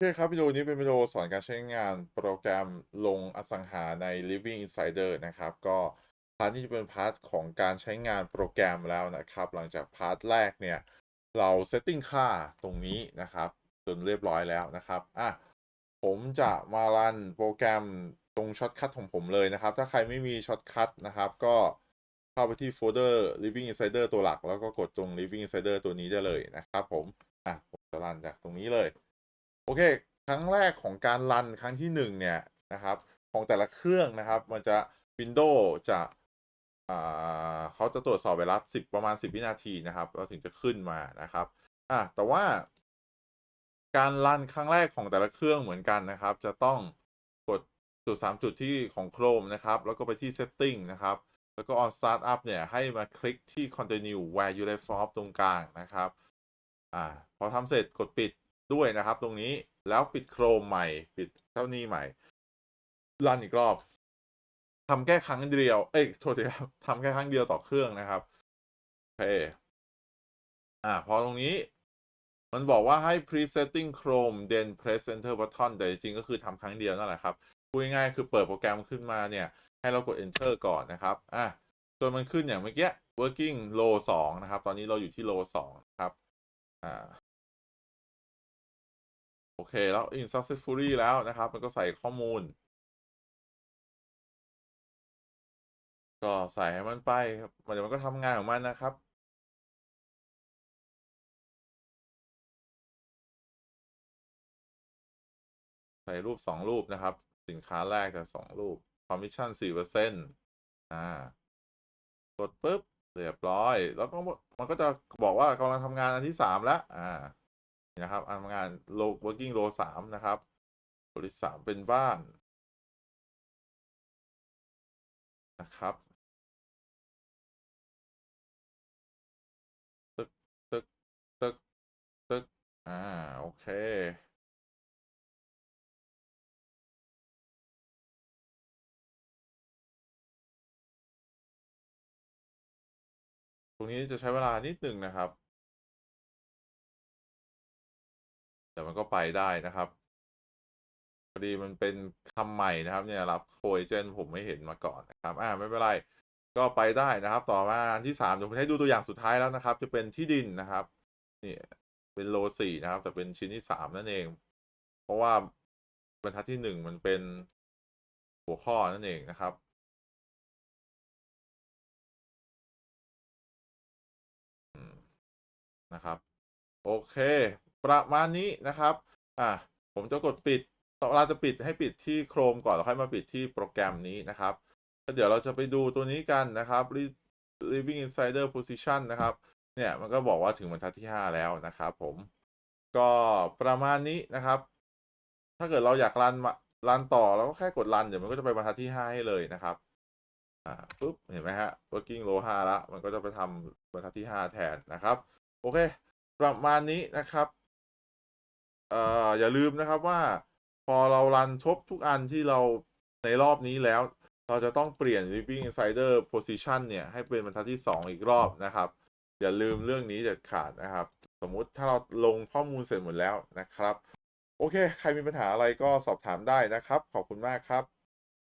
เคครับวิดีโอนี้เป็นวิดีโอสอนการใช้งานโปรแกรมลงอสังหาใน Living Insider นะครับ ก็พาร์ทนี้จะเป็นพาร์ทของการใช้งานโปรแกรมแล้วนะครับ หลังจากพาร์ทแรกเนี่ย เราเซตติ้งค่าตรงนี้นะครับ จนเรียบร้อยแล้วนะครับอะผมจะมารันโปรแกรมตรงช็อตคัทของผมเลยนะครับ ถ้าใครไม่มีช็อตคัทนะครับ ก็เข้าไปที่โฟลเดอร์ Living Insider ตัวหลัก แล้วก็กดตรง Living Insider ตัวนี้ได้เลยนะครับผมอะผมจะรันจากตรงนี้เลย โอเค ครั้งแรกของการรันครั้งที่หนึ่งเนี่ยนะครับ ของแต่ละเครื่องนะครับ มันจะ Windows จะเขาจะตรวจสอบไวรัสสิบประมาณ10วินาทีนะครับเราถึงจะขึ้นมานะครับอะแต่ว่า การรันครั้งแรกของแต่ละเครื่องเหมือนกันนะครับ จะต้องกดจุดสามจุดที่ของ Chrome นะครับ แล้วก็ไปที่ Setting นะครับ แล้วก็ on startup เนี่ย ให้มาคลิกที่ continue where you left off ตรงกลางนะครับอ่าพอทำเสร็จกดปิด ด้วยนะครับ ตรงนี้แล้วปิด Chrome ใหม่ ปิดเจ้านี้ใหม่รันอีกรอบทำแค่ครั้งเดียว เอ้ยโทษทีครับทำแค่ครั้งเดียวต่อเครื่องนะครับโอเคอ่าพอตรงนี้มันบอกว่าให้ presetting Chrome then press enter button แต่จริงก็คือทำครั้งเดียวนั่นแหละครับพูดง่ายๆคือเปิดโปรแกรมขึ้นมาเนี่ย ให้เรากด enter ก่อนนะครับอะจนมันขึ้นอย่างเมื่อกี้ working low 2 นะครับ ตอนนี้เราอยู่ที่ low 2นะครับ อ่า โอเค แล้ว in successfully แล้วนะครับ มันก็ใส่ข้อมูล ก็ใส่ให้มันไปครับมันเดี๋ยวมันก็ทำงานของมันนะครับใส่รูปสองรูปนะครับ สินค้าแรกแต่สองรูป commission สี่เปอร์เซ็นต์อ่ากดปุ๊บ เรียบร้อย แล้วก็มันก็จะบอกว่ากำลังทำงานอันที่สามแล้ว อ่า นะครับอันทำงาน low working row สามนะครับบริษัทเป็นบ้านนะครับตึกตึกตึกตึกอ่า โอเค ตรงนี้จะใช้เวลานิดหนึ่งนะครับ แต่มันก็ไปได้นะครับพอดีมันเป็นคำใหม่นะครับ เนี่ยรับโคเอเจนผมไม่เห็นมาก่อนนะครับ อ่าไม่เป็นไร ก็ไปได้นะครับ ต่อมาอันที่สามเดี๋ยวผมให้ดูตัวอย่างสุดท้ายแล้วนะครับ จะเป็นที่ดินนะครับนี่เป็นโลสี่นะครับ แต่เป็นชิ้นที่สามนั่นเอง เพราะว่าบรรทัดที่หนึ่งมันเป็นหัวข้อนั่นเองนะครับนะครับ โอเค ประมาณนี้นะครับ อะผมจะกดปิดเราจะปิดให้ปิดที่ Chrome ก่อนแล้วค่อยมาปิดที่โปรแกรมนี้นะครับแล้วเดี๋ยวเราจะไปดูตัวนี้กันนะครับ Living Insider Position นะครับ เนี่ยมันก็บอกว่าถึงบรรทัดที่ 5 แล้วนะครับผม ก็ประมาณนี้นะครับ ถ้าเกิดเราอยากรันมารันต่อเราก็แค่กดรันเดี๋ยวมันก็จะไปบรรทัดที่ 5 ให้เลยนะครับ อ่าปุ๊บ เห็นไหมฮะ working row 5ละ มันก็จะไปทำบรรทัดที่ 5 แทนนะครับ โอเค ประมาณนี้นะครับ เอ่ออย่าลืมนะครับว่าพอเรารันทบทุกอันที่เราในรอบนี้แล้ว เราจะต้องเปลี่ยน Living Insider Position เนี่ย ให้เป็นบรรทัดที่ 2 อีกรอบนะครับ อย่าลืมเรื่องนี้เด็ดขาดนะครับ สมมุติถ้าเราลงข้อมูลเสร็จหมดแล้วนะครับ โอเค ใครมีปัญหาอะไรก็สอบถามได้นะครับ ขอบคุณมากครับ